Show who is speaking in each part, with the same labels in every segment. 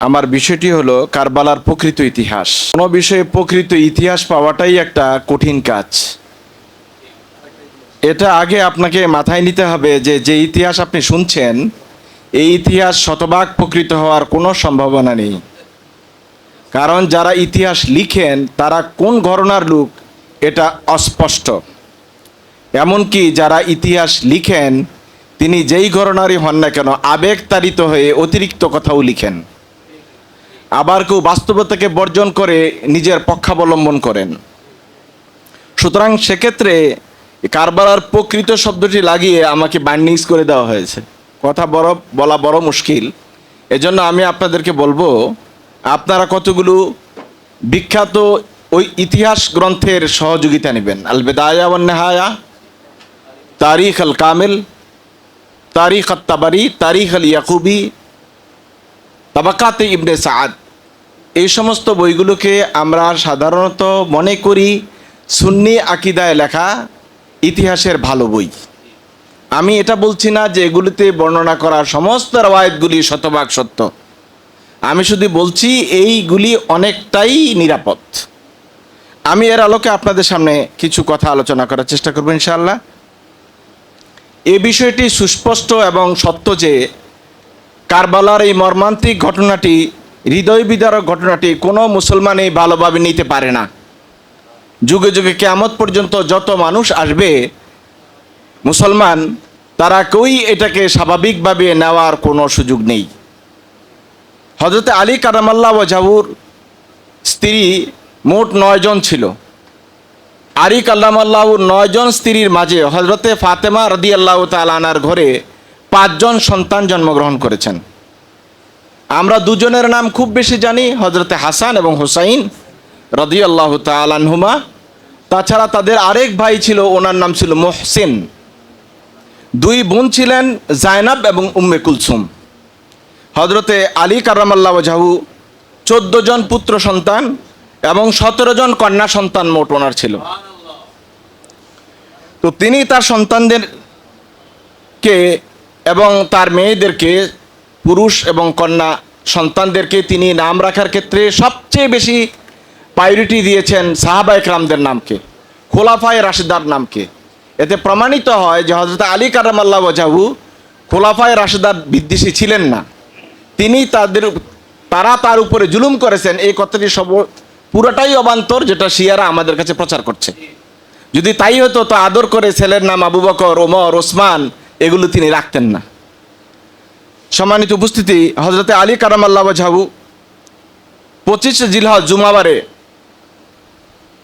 Speaker 1: আমার বিষয়টি হলো কারবালার প্রকৃত ইতিহাস। কোনো বিষয়ে প্রকৃত ইতিহাস পাওয়াটাই একটা কঠিন কাজ। এটা আগে আপনাকে মাথায় নিতে হবে যে যে ইতিহাস আপনি শুনছেন, এই ইতিহাস শতভাগ প্রকৃত হওয়ার কোনো সম্ভাবনা নেই। কারণ যারা ইতিহাস লিখেন, তারা কোন ঘটনার লোক, এটা অস্পষ্ট। এমনকি যারা ইতিহাস লিখেন, তিনি যেই ঘটনারই হন না কেন, আবেগতাড়িত হয়ে অতিরিক্ত কথাও লিখেন। আবার কেউ বাস্তবতাকে বর্জন করে নিজের পক্ষাবলম্বন করেন। সুতরাং সেক্ষেত্রে কারবালার প্রকৃত শব্দটি লাগিয়ে আমাকে বার্নিংস করে দেওয়া হয়েছে। কথা বড়, বলা বড় মুশকিল। এজন্য আমি আপনাদেরকে বলব, আপনারা কতগুলো বিখ্যাত ওই ইতিহাস গ্রন্থের সহযোগিতা নেবেন। আল বেদায়া ওয়ান নেহায়া তারিখ আল কামিল তারিখ আত তাবারি তারিখ আল ইয়াকুবি তাবাকাতে ইবনে সাদ এই সমস্ত বইগুলোকে আমরা সাধারণত মনে করি সুন্নি আকিদায় লেখা ইতিহাসের ভালো বই। আমি এটা বলছি না যে এগুলিতে বর্ণনা করা সমস্ত রওয়ায়তগুলি শতভাগ সত্য। আমি শুধু বলছি এইগুলি অনেকটাই নিরাপদ। আমি এর আলোকে আপনাদের সামনে কিছু কথা আলোচনা করার চেষ্টা করব ইনশাআল্লাহ। এ বিষয়টি সুস্পষ্ট এবং সত্য যে কারবালার এই মর্মান্তিক ঘটনাটি হৃদয় বিদারক ঘটনাটি কোনো মুসলমানই ভালোভাবে নিতে পারে না। যুগে যুগে কেয়ামত পর্যন্ত যত মানুষ আসবে, মুসলমান, তারা কেউই এটাকে স্বাভাবিকভাবে নেওয়ার কোনো সুযোগ নেই। হজরতে আলী কারামাল্লা ও জাহুর স্ত্রী মোট নয়জন ছিল। আলী কাল্লামাল্লাহুর নয়জন স্ত্রীর মাঝে হজরতে ফাতেমা রদি আল্লাহ তালানার ঘরে পাঁচজন সন্তান জন্মগ্রহণ করেছেন। আমরা দুজনের নাম খুব বেশি জানি হজরতে হাসান এবং হুসাইন রদি আল্লাহ তালানহুমা তাছাড়া তাদের আরেক ভাই ছিল, ওনার নাম ছিল মোহসিন। দুই বোন ছিলেন জায়নাব এবং উম্মে কুলসুম। হজরতে আলী কারামাল্লাহ জাহু চোদ্দ জন পুত্র সন্তান এবং সতেরো জন কন্যা সন্তান মোট ওনার ছিল। তো তিনি তার সন্তানদেরকে এবং তার মেয়েদেরকে পুরুষ এবং কন্যা সন্তানদেরকে তিনি নাম রাখার ক্ষেত্রে সবচেয়ে বেশি প্রায়োরিটি দিয়েছেন সাহাবা একরামদের নামকে, খোলাফায় রাশিদার নামকে। এতে প্রমাণিত হয় যে হজরত আলী কারামাল্লাহ ওজাহু খোলাফায় রাশিদার বিদ্বেষী ছিলেন না। তিনি তাদের তারা তার উপরে জুলুম করেছেন, এই কথাটি সব, পুরোটাই অবান্তর যেটা শিয়ারা আমাদের কাছে প্রচার করছে। যদি তাই হতো তো আদর করে ছেলের নাম আবু বকর, ওমর, ওসমান, এগুলো তিনি রাখতেন না। সম্মানিত উপস্থিতি হজরতে আলী কারামাল্লাহ ঝাবু পঁচিশে জিলহজ জুমাবারে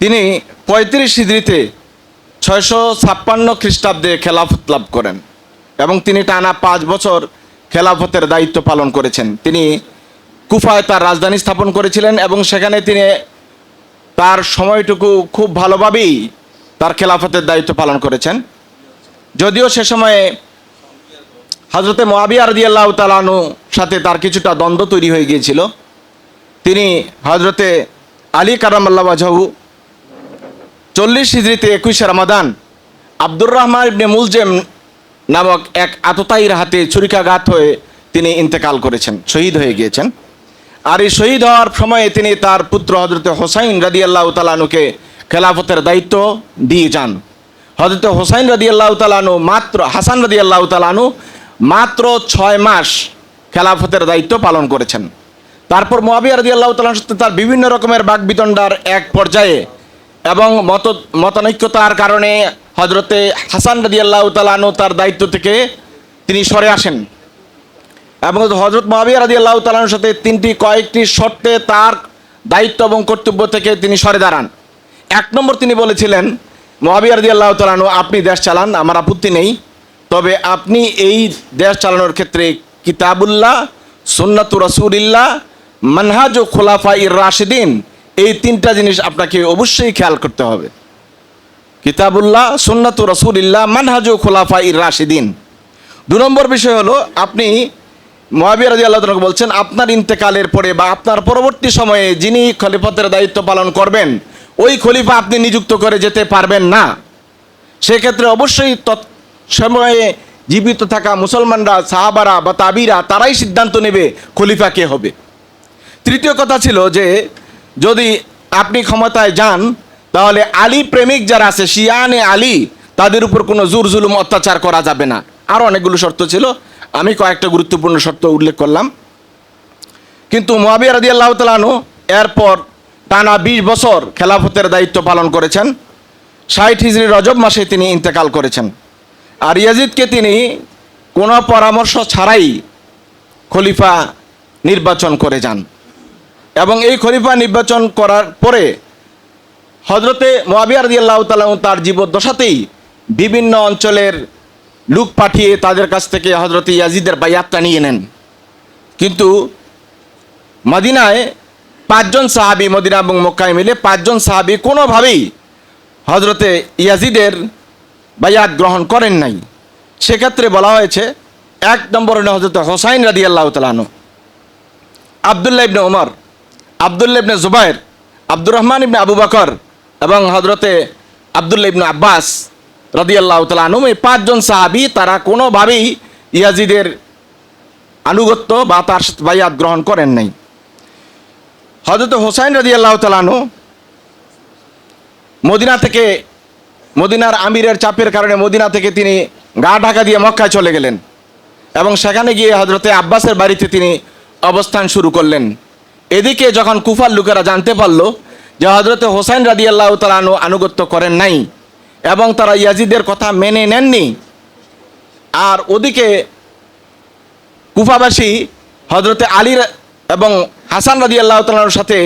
Speaker 1: তিনি পঁয়ত্রিশ হিজড়িতে ছয়শো ছাপ্পান্ন খ্রিস্টাব্দে খেলাফত লাভ করেন এবং তিনি টানা পাঁচ বছর খেলাফতের দায়িত্ব পালন করেছেন। তিনি কুফায় তার রাজধানী স্থাপন করেছিলেন এবং সেখানে তিনি তার সময়টুকু খুব ভালোভাবেই তার খেলাফতের দায়িত্ব পালন করেছেন। যদিও সে সময়ে হজরতে মোয়াবিয়া রদি আল্লাহ তালানু সাথে তার কিছুটা দ্বন্দ্ব তৈরি হয়ে গিয়েছিল। তিনি হজরতে আলী কারাম আল্লাহ বাজাহু চল্লিশ হিজড়িতে একুশে রমাদান আব্দুর রহমান ইবনে মুলজেম নামক এক আততায়ীর হাতে ছুরিকাঘাত হয়ে তিনি ইন্তেকাল করেছেন, শহীদ হয়ে গিয়েছেন। আর এই শহীদ হওয়ার সময়ে তিনি তার পুত্র হজরত হোসাইন রাদি আল্লাহ তালানুকে খেলাফতের দায়িত্ব দিয়ে যান। হজরত হোসাইন রাদি আল্লাহ তালানু মাত্র হাসান রাদি আল্লাহ তালানু মাত্র ছয় মাস খেলাফতের দায়িত্ব পালন করেছেন। তারপর মোয়াবিয়া রাদি আল্লাহ সাথে তার বিভিন্ন রকমের বাকবিতণ্ডার এক পর্যায়ে এবং মত, মতানৈক্যতার কারণে হজরতে হাসান রাদি আল্লাহ তালানু তার দায়িত্ব থেকে তিনি সরে আসেন। এবং হজরত মহাবিয়া রাজি আল্লাহ তালার সাথে তিনটি, কয়েকটি শর্তে তার দায়িত্ব এবং কর্তব্য থেকে তিনি সরে দাঁড়ান। এক নম্বর তিনি বলেছিলেন মহাবিয়া রাজি আল্লাহ তালানু আপনি দেশ চালান, আমার আপত্তি নেই। তবে আপনি এই দেশ চালানোর ক্ষেত্রে কিতাবুল্লাহ, সুন্নাতু রসুলিল্লাহ, মানহাজ ও খোলাফা ইর রাশিদিন, এই তিনটা জিনিস আপনাকে অবশ্যই খেয়াল করতে হবে। কিতাবুল্লাহ, সুন্নাতু রসুলিল্লাহ, মানহাজ ও খোলাফা ইর রাশিদিন। দু নম্বর বিষয় হলো, আপনি মহাবিয়া রাজি আল্লাহ বলছেন, আপনার ইন্তেকালের পরে বা আপনার পরবর্তী সময়ে যিনি খলিফতের দায়িত্ব পালন করবেন, ওই খলিফা আপনি নিযুক্ত করে যেতে পারবেন না। সেক্ষেত্রে অবশ্যই তৎ সময়ে জীবিত থাকা মুসলমানরা, সাহাবারা বা তাবিরা তারাই সিদ্ধান্ত নেবে খলিফা কে হবে। তৃতীয় কথা ছিল যে, যদি আপনি ক্ষমতায় যান, তাহলে আলী প্রেমিক যারা আছে, শিয়ানে আলী, তাদের উপর কোনো জোর জুলুম, অত্যাচার করা যাবে না। আরও অনেকগুলো শর্ত ছিল। আমি কয়েকটা গুরুত্বপূর্ণ শর্ত উল্লেখ করলাম। কিন্তু মোয়াবিয়া রাদি আল্লাহ তালানু এরপর টানা বিশ বছর খেলাফতের দায়িত্ব পালন করেছেন। ষাট হিজড়ি রজব মাসে তিনি ইন্তেকাল করেছেন। আর ইয়াজিদকে তিনি কোনো পরামর্শ ছাড়াই খলিফা নির্বাচন করে যান। এবং এই খলিফা নির্বাচন করার পরে হজরতে মোয়াবিয়া রাদি আল্লাহ তালাম তার জীবদ্দশাতেই বিভিন্ন অঞ্চলের লোক পাঠিয়ে তাদের কাছ থেকে হজরত ইয়াজিদের বায়াতটা নিয়ে নেন। কিন্তু মদিনায় পাঁচজন সাহাবি, মদিনা এবং মক্কায় মিলে পাঁচজন সাহাবি কোনোভাবেই হজরতে ইয়াজিদের বায়াত গ্রহণ করেন নাই। সেক্ষেত্রে বলা হয়েছে, এক নম্বর হজরত হোসাইন রাদি আল্লাহ তালানু আবদুল্লাহ ইবনে ওমর আবদুল্লাহ ইবনে জুবাইর আব্দুর রহমান ইবনে আবু বকর এবং হজরতে আবদুল্লাহ ইবনে আব্বাস রদি আল্লাহ তালানু এই পাঁচজন সাহাবি তারা কোনোভাবেই ইয়াজিদের আনুগত্য বা তার বায়াত গ্রহণ করেন নাই। হজরত হোসাইন রাজি আল্লাহ তালানু মদিনা থেকে মদিনার আমিরের চাপের কারণে মদিনা থেকে তিনি গা ঢাকা দিয়ে মক্কায় চলে গেলেন এবং সেখানে গিয়ে হজরতে আব্বাসের বাড়িতে তিনি অবস্থান শুরু করলেন। এদিকে যখন কুফার লোকেরা জানতে পারল যে হজরতে হোসাইন রাদি আল্লাহ তালানু আনুগত্য করেন নাই এবং তারা ইয়াজিদের কথা মেনে নেননি, আর ওদিকে কুফাবাসী হজরতে আলীর এবং হাসান রাজি আল্লাহ তালার সাথে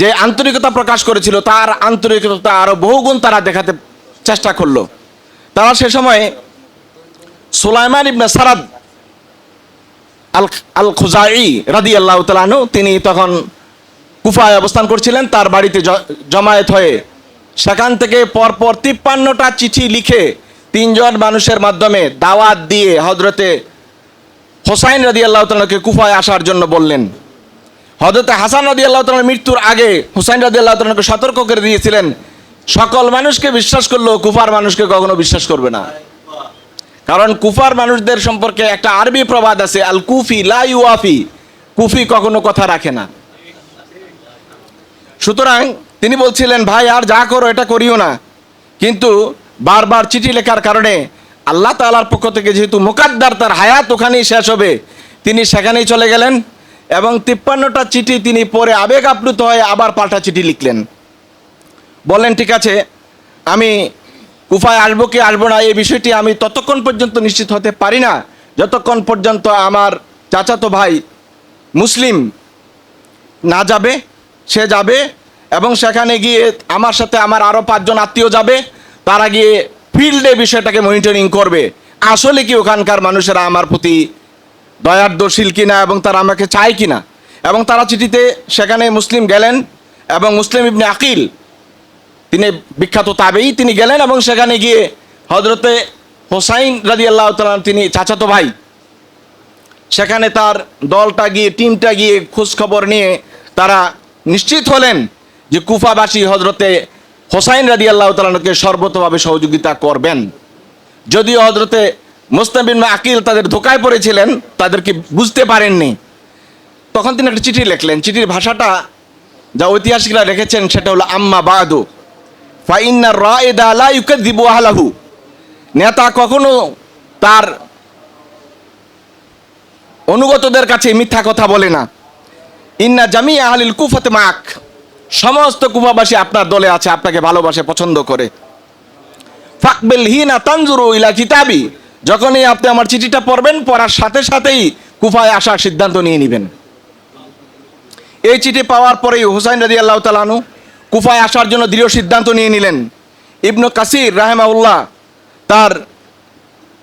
Speaker 1: যে আন্তরিকতা প্রকাশ করেছিল, তার আন্তরিকতা আরও বহুগুণ তারা দেখাতে চেষ্টা করল। তারা সে সময় সুলাইমান ইবনে সারাদ আল আল খুজাই রাদি আল্লাহ তালানু তিনি তখন কুফায় অবস্থান করছিলেন, তার বাড়িতে জমায়েত হয়ে সেখান থেকে পরপর তিপ্পান্নটা চিঠি লিখে তিনজন মানুষের মাধ্যমে দাওয়াত দিয়ে হজরতে হোসাইন রাদি আল্লাহ তালাকে কুফায় আসার জন্য বললেন। হজরতে হাসান রাদি আল্লাহ তালার মৃত্যুর আগে, হুসাইন রাদি আল্লাহ সতর্ক করে দিয়েছিলেন, সকল মানুষকে বিশ্বাস করলেও কুফার মানুষকে কখনো বিশ্বাস করবে না। কারণ কুফার মানুষদের সম্পর্কে একটা আরবি প্রবাদ আছে আল কুফি লা ইউআফি কুফি কখনো কথা রাখে না। সুতরাং তিনি বলছিলেন, ভাই, আর যা করো, এটা করিও না। কিন্তু বারবার চিঠি লেখার কারণে আল্লাহ তাআলার পক্ষ থেকে যেহেতু মুকাদ্দার তার হায়াত ওখানেই শেষ হবে, তিনি সেখানেই চলে গেলেন। এবং তিপ্পান্নটা চিঠি তিনি পরে আবেগ আপ্লুত হয়ে আবার পাল্টা চিঠি লিখলেন। বললেন, ঠিক আছে, আমি কুফায় আসব কি আসব না, এই বিষয়টি আমি ততক্ষণ পর্যন্ত নিশ্চিত হতে পারি না। যতক্ষণ পর্যন্ত আমার চাচাতো ভাই মুসলিম না যাবে, সে যাবে এবং সেখানে গিয়ে আমার সাথে আমার আরও পাঁচজন আত্মীয় যাবে, তারা গিয়ে ফিল্ডে বিষয়টাকে মনিটরিং করবে। আসলে কি ওখানকার মানুষেরা আমার প্রতি দয়ার্দশীল কিনা এবং তারা আমাকে চায় কিনা? এবং তারা চিঠিতে সেখানে মুসলিম গেলেন এবং মুসলিম ইবনে আকিল, তিনি বিখ্যাত তাবেই তিনি গেলেন এবং সেখানে গিয়ে হজরতে হোসাইন রাজি আল্লাহ তিনি চাচাতো ভাই, সেখানে তার দলটা গিয়ে, টিমটা গিয়ে খোঁজ খবর নিয়ে তারা নিশ্চিত হলেন যে কুফাবাসী হজরতে হোসাইন রাদি আল্লাহ তালাকে সর্বতভাবে সহযোগিতা করবেন। যদিও হজরতে মোস্তাবিন আকিল তাদের ধোকায় পড়েছিলেন, তাদেরকে বুঝতে পারেননি। তখন তিনি একটা চিঠি লিখলেন। চিঠির ভাষাটা যা ঐতিহাসিকরা রেখেছেন, সেটা হলো আম্মা বাদু। ফাইন্না রায়দা লা ইউকাযযিবু আহলাহু। নেতা কখনো তার অনুগতদের কাছে মিথ্যা কথা বলে না। ইন্না জামি আহলিল কুফাতে মাক। সমস্ত কুফাবাসী আপনার দলে আছে, আপনাকে ভালোবাসে, পছন্দ করে। ফাকবেল হিনা তানজুরু ইলা কিতাবি। যখনই আপনি আমার চিঠিটা পড়বেন, পড়ার সাথে সাথেই কুফায় আসার সিদ্ধান্ত নিয়ে নেবেন। এই চিঠি পাওয়ার পরেই হুসাইন রাজি আল্লাহ তালানু কুফায় আসার জন্য দৃঢ় সিদ্ধান্ত নিয়ে নিলেন। ইবনু কাসির রাহেমাউল্লাহ তার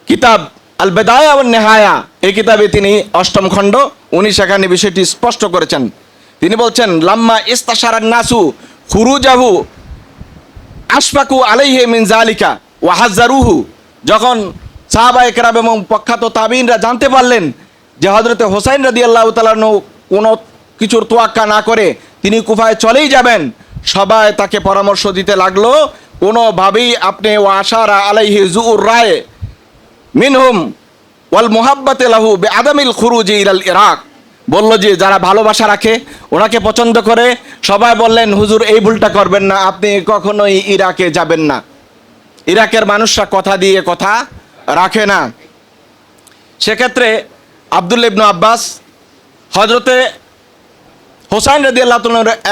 Speaker 1: কিতাব আল বেদায়া নেহায়া, এই কিতাবে তিনি অষ্টম খণ্ড, উনি সেখানে বিষয়টি স্পষ্ট করেছেন। তিনি বলছেন, লাম্মা ইস্তাশারান নাসু খুরুজাহু আশফাকু আলাইহে মিন জালিকা ওয়াহাজারুহু যখন সাহাবা একরাম এবং প্রখ্যাত তাবিনরা জানতে পারলেন যে হজরতে হোসাইন রাদি আল্লাহ তালানু কোনো কিছুর তোয়াক্কা না করে তিনি কুফায় চলেই যাবেন। সবাই তাকে পরামর্শ দিতে লাগল, কোনোভাবেই আপনি ও আশারা আলাইহি জুউর রায় মিনহুম ওয়াল মুহাব্বাতে লাহু বে আদামিল খুরুজি ইরাল ইরাক। বলল যে, যারা ভালোবাসা রাখে, ওনাকে পছন্দ করে, সবাই বললেন, হুজুর, এই ভুলটা করবেন না, আপনি কখনোই ইরাকে যাবেন না। ইরাকের মানুষরা কথা দিয়ে কথা রাখে না। সেক্ষেত্রে আবদুল্লা ইবনু আব্বাস হজরতে হোসাইন রদি আল্লাহ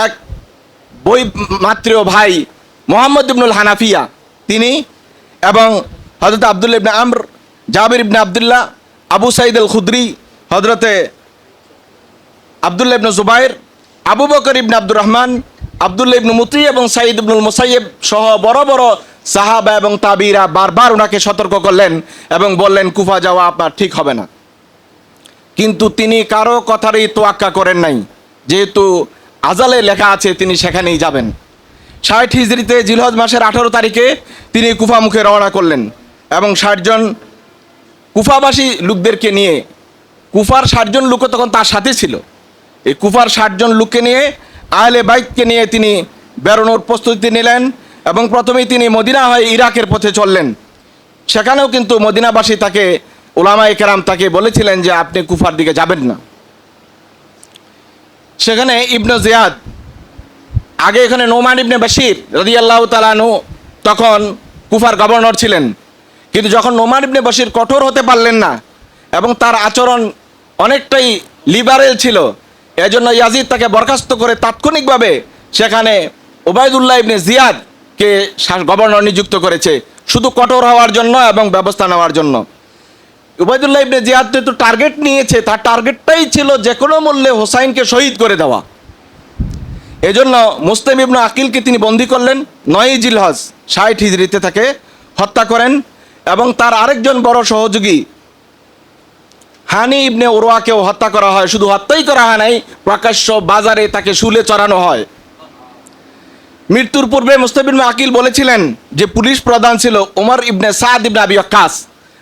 Speaker 1: এক বই মাতৃয় ভাই মোহাম্মদ ইবনুল হানাফিয়া, তিনি এবং হজরত আবদুল্লা ইবনে আমর, জাবির ইবনে আবদুল্লাহ, আবু সাইদ আল খুদ্রি হজরতে আবদুল্লা ইবনে জুবাইর, আবু বকর ইবনে আব্দুর রহমান আবদুল্লা ইবনু মুতি এবং সাইদ ইবনুল মুসাইব সহ বড় বড় সাহাবা এবং তাবিরা বারবার ওনাকে সতর্ক করলেন এবং বললেন, কুফা যাওয়া আপনার ঠিক হবে না। কিন্তু তিনি কারও কথারই তোয়াক্কা করেন নাই। যেহেতু আজালে লেখা আছে, তিনি সেখানেই যাবেন। ষাট হিজড়িতে জিলহজ মাসের আঠারো তারিখে তিনি কুফা মুখে রওনা করলেন এবং ষাটজন কুফাবাসী লোকদেরকে নিয়ে, কুফার ষাটজন লোকও তখন তার সাথে ছিল। এই কুফার ষাটজন লোককে নিয়ে, আহলে বাইককে নিয়ে তিনি বেরোনোর প্রস্তুতি নিলেন। এবং প্রথমেই তিনি মদিনা হয়ে ইরাকের পথে চললেন। সেখানেও কিন্তু মদিনাবাসী তাকে ওলামায়ে কেরাম তাকে বলেছিলেন যে আপনি কুফার দিকে যাবেন না। সেখানে ইবনে জিয়াদ, আগে এখানে নোমান ইবনে বাশির রদিয়াল্লাহ তালানু তখন কুফার গভর্নর ছিলেন। কিন্তু যখন নোমান ইবনে বাশির কঠোর হতে পারলেন না এবং তার আচরণ অনেকটাই লিবারেল ছিল, এজন্য ইয়াজিদ তাকে বরখাস্ত করে তাৎক্ষণিকভাবে সেখানে ওবায়দুল্লাহ ইবনে জিয়াদকে শা- গভর্নর নিযুক্ত করেছে, শুধু কঠোর হওয়ার জন্য এবং ব্যবস্থা নেওয়ার জন্য। উবায়দুল্লাহ ইবনে জিয়াদ যেহেতু টার্গেট নিয়েছে, তার টার্গেটটাই ছিল যে কোনো মূল্যে হোসাইনকে শহীদ করে দেওয়া। এজন্য মুসলিম ইবনু আকিলকে তিনি বন্দি করলেন নয় জিলহজ, ষাট হিজড়িতে তাকে হত্যা করেন এবং তার আরেকজন বড় সহযোগী, হানি ইবনে ওরোয়াকেও হত্যা করা হয়। শুধু হত্যাই করা হয় নাই, প্রকাশ্য বাজারে তাকে শুলে চড়ানো হয়। মৃত্যুর পূর্বে মুস্তাফ ইবনে আকিল বলেছিলেন যে পুলিশ প্রধান ছিল ওমর ইবনে সাদ ইবনে আবি ওয়াক্কাস।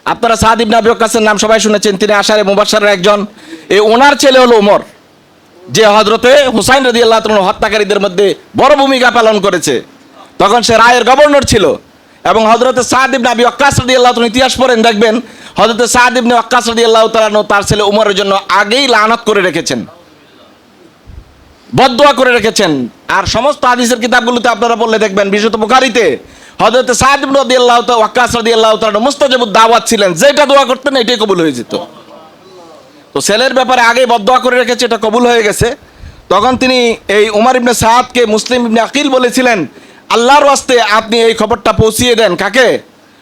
Speaker 1: আপনারা সাদ ইবনে আবি ওয়াক্কাসের নাম সবাই শুনেছেন, তিনি আশারে মুবাশশারের একজন। এই ওনার ছেলে হলো ওমর যে হজরতে হুসাইন রদি আল্লাহ হত্যাকারীদের মধ্যে বড় ভূমিকা পালন করেছে। তখন সে রায়ের গভর্নর ছিল এবং হজরতে সাদ ইবনে আবি ওয়াক্কাস রদি আল্লাহ ইতিহাস পড়েন, দেখবেন হজরতে সাদ ইবনে ওয়াক্কাস রদি আল্লাহ তালানো তার ছেলে উমরের জন্য আগেই লানত করে রেখেছেন। বদদোয়া করে রেখেছেন। আর সমস্ত হাদিসের কিতাবগুলোতে আপনারা বললে দেখবেন, বিশেষত বুখারিতে হজরত সাদ ইবনে রাদিয়াল্লাহু তাআলা ওয়াক্কাস রাদিয়াল্লাহু তাআলা মুস্তাজাবুদ দাওয়াত ছিলেন, যেটা দোয়া করতেন এটাই কবুল হয়ে যেত। তো ছেলের ব্যাপারে আগেই বদদোয়া করে রেখেছে, এটা কবুল হয়ে গেছে। তখন তিনি এই উমার ইবনে সাদকে মুসলিম ইবনে আকিল বলেছিলেন, আল্লাহর ওয়াস্তে আপনি এই খবরটা পৌঁছিয়ে দেন। কাকে?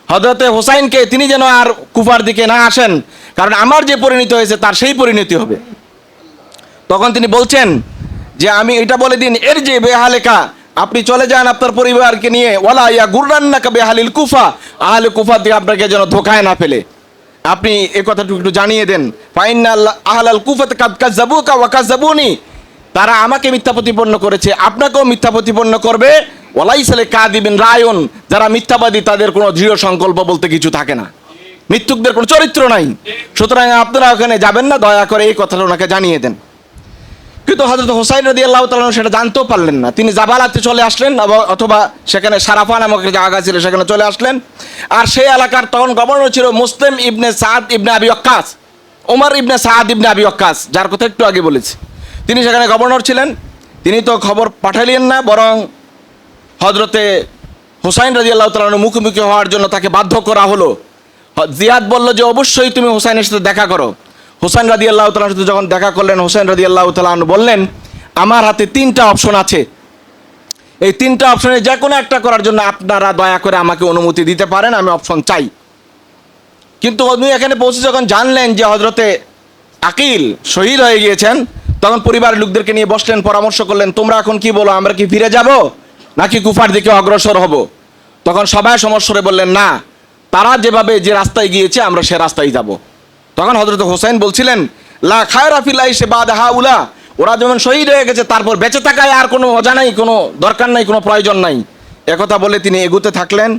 Speaker 1: হজরতে হোসাইনকে, তিনি যেন আর কুফার দিকে না আসেন, কারণ আমার যে পরিণতি হয়েছে তার সেই পরিণতি হবে। তখন তিনি বলছেন যে আমি এটা বলে দিন, এর যে বেহালেকা, আপনি চলে যান আপনার পরিবারকে নিয়ে ওলা ইয়া গুররান্নাকা বেহালিল কুফা, আহলে কুফা দিয়ে আপনাকে যেন ধোকায় না ফেলে। আপনি এ কথাটুকু একটু জানিয়ে দেন ফাইনাল আহলাল কুফাতে কাদ কাযাবুকা ওয়া কাযাবুনি তারা আমাকে মিথ্যা প্রতিপন্ন করেছে, আপনাকেও মিথ্যা প্রতিপন্ন করবে ওয়ালাইসালে কাদিবিন রায়ন, যারা মিথ্যাবাদী তাদের কোনো দৃঢ় সংকল্প বলতে কিছু থাকে না। মৃত্যুকদের কোনো চরিত্র নাই। সুতরাং আপনারা ওখানে যাবেন না, দয়া করে এই কথাটা ওনাকে জানিয়ে দেন। কিন্তু হজরত হোসাইন রদি আল্লাহ তালন সেটা জানতেও পারলেন না। তিনি জাবালাতে চলে আসলেন অথবা সেখানে সারাফা নামক জায়গা ছিল, সেখানে চলে আসলেন। আর সেই এলাকার তখন গভর্নর ছিল মুসলিম ইবনে সাদ ইবনে আবি অক্কাস ওমর ইবনে সাদ ইবনে আবি অক্কাস যার কথা একটু আগে বলেছি। তিনি সেখানে গভর্নর ছিলেন, তিনি তো খবর পাঠালেন না, বরং হজরতে হোসাইন রাজি আল্লাহ তালন মুখোমুখি হওয়ার জন্য তাকে বাধ্য করা হলো। জিয়াদ বলল যে, অবশ্যই তুমি হোসাইনের সাথে দেখা করো। হোসাইন রাদি আল্লাহ তালার সাথে যখন দেখা করলেন হোসেন রাদি আল্লাহ তালান বললেন, আমার হাতে তিনটা অপশন আছে। এই তিনটা অপশনে যে কোনো একটা করার জন্য আপনারা দয়া করে আমাকে অনুমতি দিতে পারেন, আমি অপশন চাই। কিন্তু উনি এখানে পৌঁছে যখন জানলেন যে হজরতে আকিল শহীদ হয়ে গিয়েছেন, তখন পরিবারের লোকদেরকে নিয়ে বসলেন, পরামর্শ করলেন, তোমরা এখন কি বলো, আমরা কি ফিরে যাব, নাকি কুফার দিকে অগ্রসর হব? তখন সবাই সমস্যরে বললেন, না, তারা যেভাবে যে রাস্তায় গিয়েছে, আমরা সে রাস্তায় যাব। তখন হজরত হোসেন বলছিলেন, লা খায়রা ফিলাই সে বাদ হা উলা ওরা যেমন শহীদ হয়ে গেছে, তারপর বেঁচে থাকায় আর কোনো মজা নাই, কোনো দরকার নাই, কোনো প্রয়োজন নাই। একথা বলে তিনি এগুতে থাকলেন।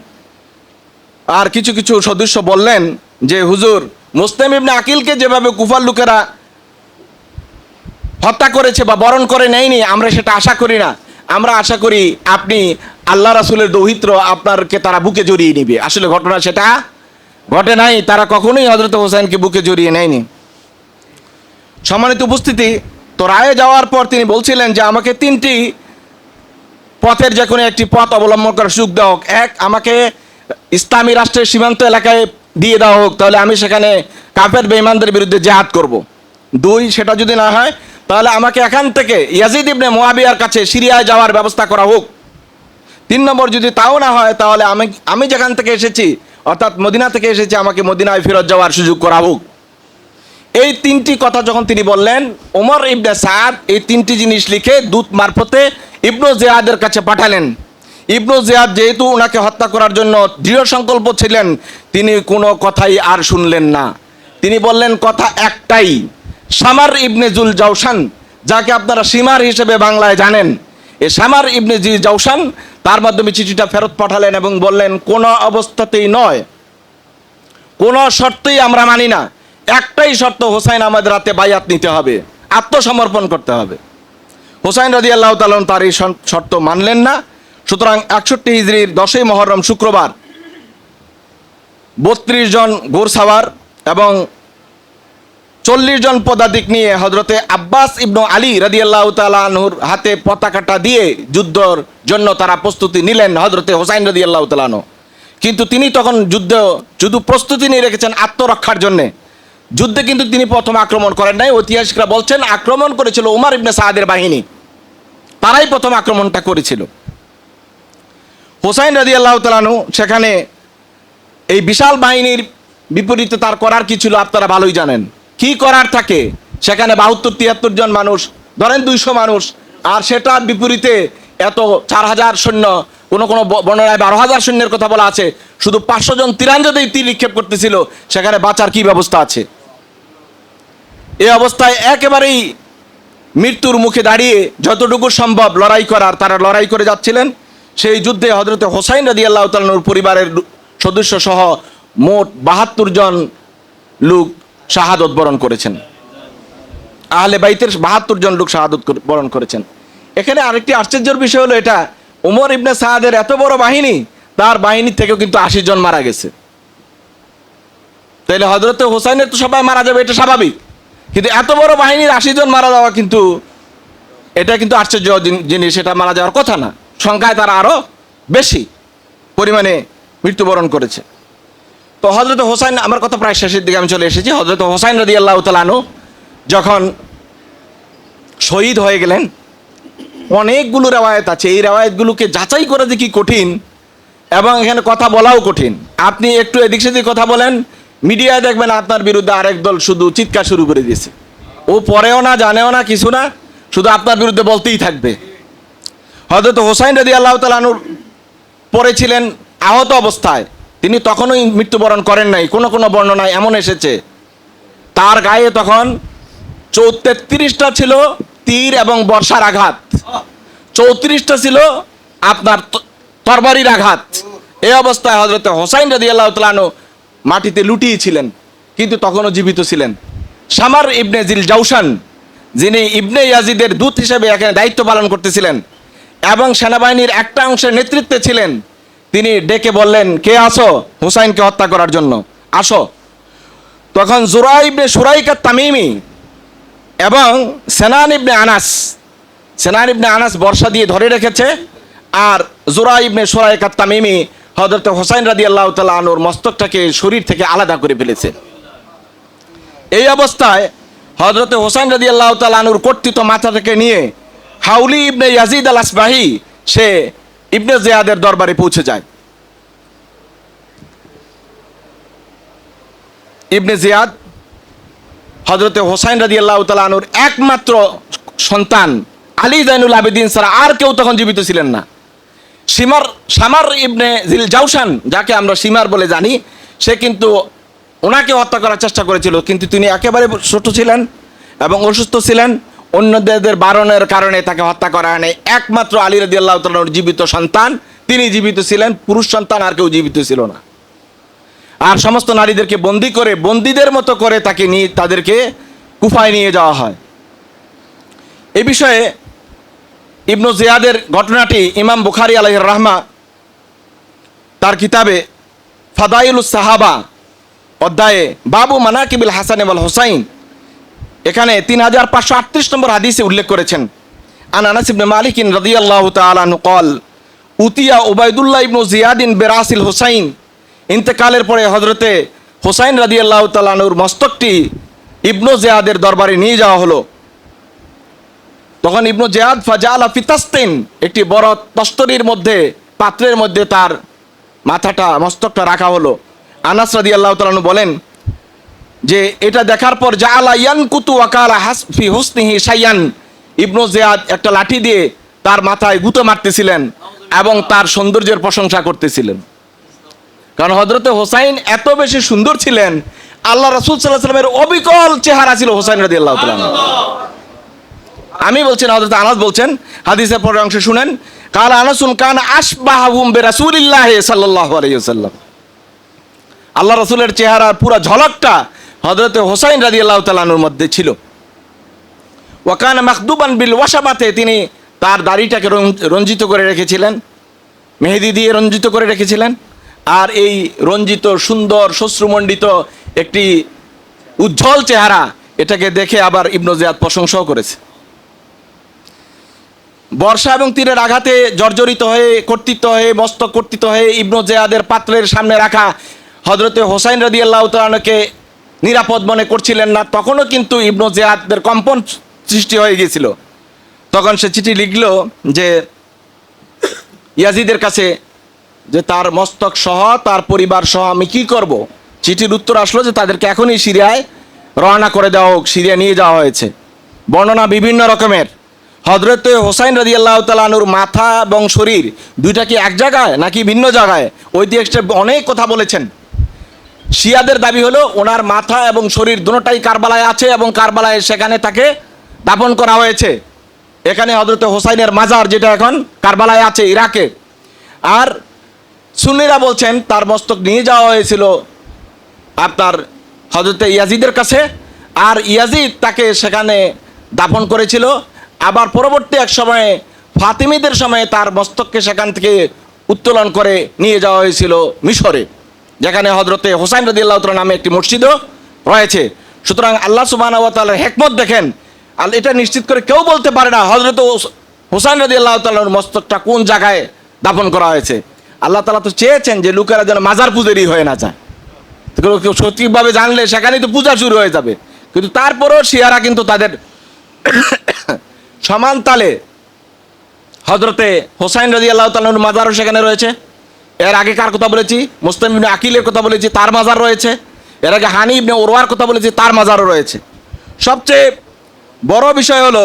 Speaker 1: আর কিছু কিছু সদস্য বললেন যে, হুজুর, মুসলিম ইবনে আকিলকে যেভাবে কুফার লোকেরা হত্যা করেছে বা বরণ করে নেয়নি, আমরা সেটা আশা করি না। আমরা আশা করি আপনি আল্লাহ রাসুলের দৌহিত্র আপনারকে তারা বুকে জড়িয়ে নিবে। আসলে ঘটনা সেটা ঘটে নাই, তারা কখনোই হজরত হোসেনকে বুকে জড়িয়ে নেয়নি। সম্মানিত উপস্থিতি, তো রায়ে যাওয়ার পর তিনি বলছিলেন যে, আমাকে তিনটি পথের যে কোনো একটি পথ অবলম্বন করার সুযোগ দেওয়া হোক। এক, আমাকে ইসলামী রাষ্ট্রের সীমান্ত এলাকায় দিয়ে দেওয়া হোক, তাহলে আমি সেখানে কাফের বেইমানদের বিরুদ্ধে জেহাদ করব। দুই, সেটা যদি না হয়, তাহলে আমাকে এখান থেকে ইয়াজিদ ইবনে মোয়াবিয়ার কাছে সিরিয়ায় যাওয়ার ব্যবস্থা করা হোক। তিন নম্বর, যদি তাও না হয়, তাহলে আমি আমি যেখান থেকে এসেছি অর্থাৎ মদিনা থেকে এসেছে, আমাকে মদিনায় ফেরত যাওয়ার সুযোগ করা হোক এই তিনটি কথা যখন তিনি বললেন, ওমর ইবনে সাদ এই তিনটি জিনিস লিখে দূত মারফতে ইবনু জিয়াদের কাছে পাঠালেন। ইবনু জিয়াদ যেহেতু ওনাকে হত্যা করার জন্য দৃঢ় সংকল্প ছিলেন, তিনি কোনো কথাই আর শুনলেন না। তিনি বললেন, কথা একটাই, সামার ইবনে জুল জাউসান যাকে আপনারা সীমার হিসেবে বাংলায় জানেন এ সামার ইবনে জি জাউসান তার মাধ্যমে চিঠিটা ফেরত পাঠালেন এবং বললেন, কোনো অবস্থাতেই নয়। কোনো শর্তেই আমরা মানি না। একটাই শর্ত, হোসাইন আমাদের রাতে বাইয়াত নিতে হবে, আত্মসমর্পণ করতে হবে। হোসাইন রাজি আল্লাহ তালন তার এই শর্ত মানলেন না। সুতরাং একষট্টি হিজড়ির দশই মহরম শুক্রবার বত্রিশ জন গোরসাওয়ার এবং চল্লিশ জন পদাতিক নিয়ে হজরতে আব্বাস ইবনু আলী রাদিয়াল্লাহ তালাহুর হাতে পতাকাটা দিয়ে যুদ্ধর জন্য তারা প্রস্তুতি নিলেন হজরতে হোসাইন রাদিয়াল্লাহ তালানো কিন্তু তিনি তখন যুদ্ধ, শুধু প্রস্তুতি নিয়ে রেখেছেন আত্মরক্ষার জন্যে। যুদ্ধে কিন্তু তিনি প্রথম আক্রমণ করেন নাই। ঐতিহাসিকরা বলছেন, আক্রমণ করেছিল উমার ইবনে সাহাদের বাহিনী। তারাই প্রথম আক্রমণটা করেছিল। হোসাইন রাজি আল্লাহ তালানু সেখানে এই বিশাল বাহিনীর বিপরীতে তার করার কি ছিল আপনারা ভালোই জানেন। কি করার থাকে? সেখানে বাহাত্তর, তিয়াত্তর জন মানুষ, ধরেন দুইশো মানুষ, আর সেটার বিপরীতে এত চার হাজার সৈন্য, কোনো কোনো বর্ণনায় বারো হাজার সৈন্যের কথা বলা আছে, শুধু পাঁচশো জন তীরাঞ্জতেই তীর নিক্ষেপ করতেছিল, সেখানে বাঁচার কি ব্যবস্থা আছে? এই অবস্থায় একেবারেই মৃত্যুর মুখে দাঁড়িয়ে যতটুকু সম্ভব লড়াই করার, তারা লড়াই করে যাচ্ছিলেন। সেই যুদ্ধে হজরতে হোসাইন রাজি আল্লাহ তালনুর পরিবারের সদস্য সহ মোট বাহাত্তর জন লোক শাহাদত বরণ করেছেন। আহলে বাইতের বাহাত্তর জন লোক শাহাদত বরণ করেছেন। এখানে আরেকটি আশ্চর্যের বিষয় হলো এটা, উমর ইবনে সাহাদের এত বড় বাহিনী, তার বাহিনী থেকেও কিন্তু আশি জন মারা গেছে। তাইলে হজরতে হোসাইনের তো সবাই মারা যাবে, এটা স্বাভাবিক। কিন্তু এত বড় বাহিনীর আশি জন মারা যাওয়া কিন্তু, এটা কিন্তু আশ্চর্য জিনিস, এটা মারা যাওয়ার কথা না। সংখ্যায় তারা আরও বেশি পরিমাণে মৃত্যুবরণ করেছে। তো হজরত হোসাইন, আমার কথা প্রায় শেষের দিকে আমি চলে এসেছি। হজরত হোসাইন রদি আল্লাহ তালানু যখন শহীদ হয়ে গেলেন, অনেকগুলো রেওয়ায়ত আছে। এই রেওয়ায়তগুলোকে যাচাই করা কি কঠিন এবং এখানে কথা বলাও কঠিন। আপনি একটু এদিক সেদিক কথা বলেন, মিডিয়ায় দেখবেন আপনার বিরুদ্ধে আরেক দল শুধু চিৎকার শুরু করে দিয়েছে। ও পরেও না, জানেও না, কিছু না, শুধু আপনার বিরুদ্ধে বলতেই থাকবে। হয়তো হোসাইন রদি আল্লাহ তালানুর পড়েছিলেন আহত অবস্থায়। তিনি তখনই মৃত্যুবরণ করেন নাই, কোনো কোনো বর্ণনায় এমন এসেছে। তার গায়ে তখন চৌত্রিশটা ছিল তীর এবং বর্ষার আঘাত। চৌত্রিশটা ছিল আপনার তরবারির আঘাত। এই অবস্থায় হজরত হোসাইন রাদি আল্লাহ মাটিতে লুটিয়েছিলেন, কিন্তু তখনও জীবিত ছিলেন। সামার ইবনে জিল জাউসান যিনি ইবনে ইয়াজিদের দূত হিসেবে এখানে দায়িত্ব পালন করতেছিলেন, এবং সেনাবাহিনীর একটা অংশের নেতৃত্বে ছিলেন তিনি ডেকে বললেন, কে আসো হুসাইনকে হত্যা করার জন্য? আসো। তখন জুরা ইবনে সুরাইকা তামিমি এবং সেনান ইবনে আনাস, সেনান ইবনে আনাস বর্ষা দিয়ে ধরে রেখেছে আর জোরা ইবনে সুরাইকা তামিমি হজরত হোসাইন রাদি আল্লাহ তালা আনুর মস্তকটাকে শরীর থেকে আলাদা করে ফেলেছে। এই অবস্থায় হজরত হোসাইন রাদি আল্লাহ তালানুর কর্তৃত্ব মাথা থেকে নিয়ে হাউলি ইবনে ইয়াজিদ আল আসবাহি সে ইবনে জিয়াদের দরবারে পৌঁছে যায়। ইবনে জিয়াদ হজরতে হোসাইন রাদি আল্লাহ তালানুর একমাত্র সন্তান আলী জাইনুল আবেদিন ছাড়া আর কেউ তখন জীবিত ছিলেন না। সীমার সামার ইবনে জিল জাউসান যাকে আমরা সীমার বলে জানি, সে কিন্তু ওনাকে হত্যা করার চেষ্টা করেছিল, কিন্তু তিনি একেবারে ছোট ছিলেন এবং অসুস্থ ছিলেন। অন্যদের বারণের কারণে তাকে হত্যা করা হয়নি। একমাত্র আলী রাদি আল্লাহ তালানুর জীবিত সন্তান, তিনি জীবিত ছিলেন, পুরুষ সন্তান আর কেউ জীবিত ছিল না। আর সমস্ত নারীদেরকে বন্দি করে, বন্দীদের মতো করে তাকে নিয়ে, তাদেরকে কুফায় নিয়ে যাওয়া হয়। এ বিষয়ে ইবনু জিয়াদের ঘটনাটি ইমাম বুখারি আলহ রাহমা তার কিতাবে ফাদাইলুস সাহাবা অধ্যায়ে বাবু মানাকিবিল হাসান এবাল হোসাইন এখানে তিন হাজার পাঁচশো আটত্রিশ নম্বর হাদিসে উল্লেখ করেছেন, আন আনাস ইবনে মালিকিন রাদিয়াল্লাহ তাআলাহু কল উতিয়া ওবায়দুল্লাহ ইবনু জিয়াদিন বেরাসিল হোসাইন, ইন্তেকালের পরে হজরতে হোসাইন রাদিয়াল্লাহ তালানুর মস্তকটি ইবনু জিয়াদের দরবারে নিয়ে যাওয়া হলো। তখন ইবনু জিয়াদ ফাজালা ফিতাস্তিন একটি বড় তস্তরির মধ্যে, পাত্রের মধ্যে তার মাথাটা, মস্তকটা রাখা হলো। আনাস রাদিয়াল্লাহ তালানু বলেন যে এটা দেখার পর জাআলা ইয়ানকুতু ওয়াকালা হাসফি হুসনিহি শাইয়ান। ইবনু জিয়াদ একটা লাঠি দিয়ে তার মাথায় গুঁতো মারতেছিলেন এবং তার সৌন্দর্যের প্রশংসা করতেছিলেন। কারণ হজরতে হোসাইন এত বেশি সুন্দর ছিলেন, আল্লাহ রাসূল আলাইহি সাল্লামের অবিকল চেহারা ছিল হোসাইন তাআলা আনহু। আমি বলছেন হজরত আনাস বলছেন, হাদিসের পরের অংশ শুনেন, কাল আনাসুন কান আশবাহুম বিরাসূলিল্লাহ সাল্লাল্লাহু আলাইহি ওয়াসাল্লাম। আল্লাহ রসুলের চেহারার পুরো ঝলকটা হজরতে হোসাইন রাজি আল্লাহ তালানুর মধ্যে ছিল। ওয়াকান মাকদুবান বিল ওয়াসাবাতে তিনি তার দাড়িটাকে রঞ্জিত করে রেখেছিলেন, মেহেদি দিয়ে রঞ্জিত করে রেখেছিলেন, আর এই রঞ্জিত, সুন্দর শ্বশ্রুমণ্ডিত একটি উজ্জ্বল চেহারা এটাকে দেখে আবার ইবনু প্রশংসাও করেছে। বর্ষা এবং তীরের আঘাতে জর্জরিত হয়ে কর্তৃত্ব হয়ে, মস্তক কর্তৃত্ব হয়ে ইবনু জেয়াদের পাত্রের সামনে রাখা হজরতে হোসাইন রাদি আল্লাহ তালকে নিরাপদ মনে করছিলেন না, তখনও কিন্তু ইবনু জেয়াদের কম্পন সৃষ্টি হয়ে গিয়েছিল। তখন সে চিঠি লিখল যে, ইয়াজিদের কাছে যে তার মস্তক সহ, তার পরিবার সহ আমি কি করব? চিঠির উত্তর আসলো যে তাদেরকে এখনই সিরিয়ায় রওনা করে দেওয়া হোক, সিরিয়া নিয়ে যাওয়া হয়েছে। বর্ণনা বিভিন্ন রকমের। হজরতে হোসাইন রাজি আল্লাহ তালানুর মাথা এবং শরীর দুইটা কি এক জায়গায় নাকি ভিন্ন জায়গায়? ঐতিহাসিক অনেক কথা বলেছেন। শিয়াদের দাবি হলো ওনার মাথা এবং শরীর দুটোটাই কারবালায় আছে এবং কারবালায় সেখানে তাকে দাপন করা হয়েছে। এখানে হজরতে হোসাইনের মাজার যেটা এখন কারবালায় আছে ইরাকে। আর সুন্নিরা বলছেন তার মস্তক নিয়ে যাওয়া হয়েছিল আপনার হজরতে ইয়াজিদের কাছে। আর ইয়াজিদ তাকে সেখানে দাপন করেছিল। আবার পরবর্তী এক সময়ে ফাতিমিদের সময়ে তার মস্তককে সেখান থেকে উত্তোলন করে নিয়ে যাওয়া হয়েছিল মিশরে। যেখানে হজরতে হোসাইন রদিয়াল্লাহ তাআলা নামে একটি মসজিদও রয়েছে। সুতরাং আল্লাহ সুবাহ হেকমত দেখেন। আর এটা নিশ্চিত করে কেউ বলতে পারে না হজরত হোসাইন রদি আল্লাহ তালার মস্তকটা কোন জায়গায় দাপন করা হয়েছে। আল্লাহ তালা তো চেয়েছেন যে লোকেরা যেন মাজার পুজোরই হয়ে না যায়। সঠিকভাবে জানলে সেখানেই তো পূজা শুরু হয়ে যাবে। কিন্তু তারপরেও শিয়ারা কিন্তু তাদের সমান তালে হজরতে হোসাইন রাজি আল্লাহ তালুর মাজারও সেখানে রয়েছে। এর আগে কার কথা বলেছি? মুসলিম ইবনে আকিলের কথা বলেছি, তার মাজার রয়েছে। এর আগে হানি ইবনে ওরওয়ার কথা বলেছি, তার মাজারও রয়েছে। সবচেয়ে বড় বিষয় হলো,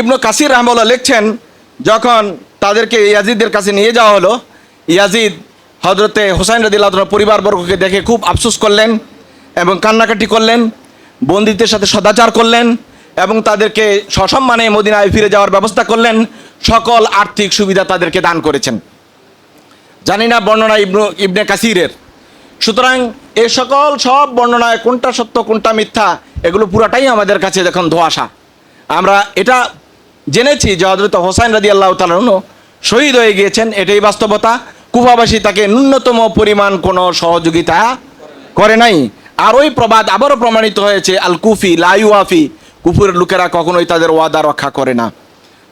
Speaker 1: ইবনু কাসির রহমুল্লাহ লিখছেন, যখন তাদেরকে ইয়াজিদের কাছে নিয়ে যাওয়া হলো, ইয়াজিদ হজরতে হোসাইন রদিল্লাহ পরিবারবর্গকে দেখে খুব আফসোস করলেন এবং কান্নাকাটি করলেন, বন্দীদের সাথে সদাচার করলেন এবং তাদেরকে সসম্মানে মদিনায় ফিরে যাওয়ার ব্যবস্থা করলেন। সকল আর্থিক সুবিধা তাদেরকে দান করেছেন। জানি না বর্ণনা ইবনু, ইবনে কাসিরের। সুতরাং এ সকল সব বর্ণনায় কোনটা সত্য, কোনটা মিথ্যা, এগুলো পুরাটাই আমাদের কাছে এখন ধোয়াশা। আমরা এটা জেনেছি যে হজরত হোসাইন রাজি আল্লাহ তালন শহীদ হয়ে গিয়েছেন, এটাই বাস্তবতা। কুফাবাসী তাকে ন্যূনতম পরিমাণ কোনো সহযোগিতা করে নাই। আর ওই প্রবাদ আবারও প্রমাণিত হয়েছে আল কুফি লাইওয়াফি কুফুরের লোকেরা কখনোই তাদের ওয়াদা রক্ষা করে না।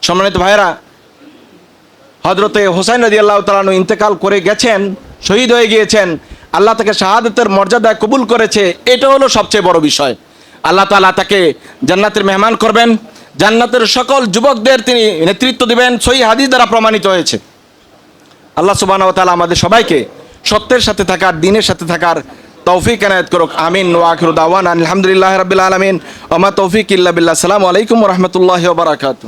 Speaker 1: সম্মানিত ভাইরা হজরতে হোসাইন রাজি আল্লাহ তালানু ইন্তেকাল করে গেছেন, শহীদ হয়ে গিয়েছেন। আল্লাহ তাকে শাহাদতের মর্যাদা কবুল করেছে, এটা হলো সবচেয়ে বড় বিষয়। আল্লাহ তালা তাকে জান্নাতের মেহমান করবেন, জান্নাতের সকল যুবকদের তিনি নেতৃত্ব দিবেন সই হাদিস দ্বারা প্রমাণিত হয়েছে। আল্লাহ সুবাহ তালা আমাদের সবাইকে সত্যের সাথে থাকার, দিনের সাথে থাকার তৌফিক এনায়ত করুক, আমিন। ওয়াকির দাওয়ান আলহামদুলিল্লাহ রবিল আলমিন। ওমা তৌফিক ইল্লা বিল্লাহ। সালামু আলাইকুম রহমতুল্লাহ বারাকাতু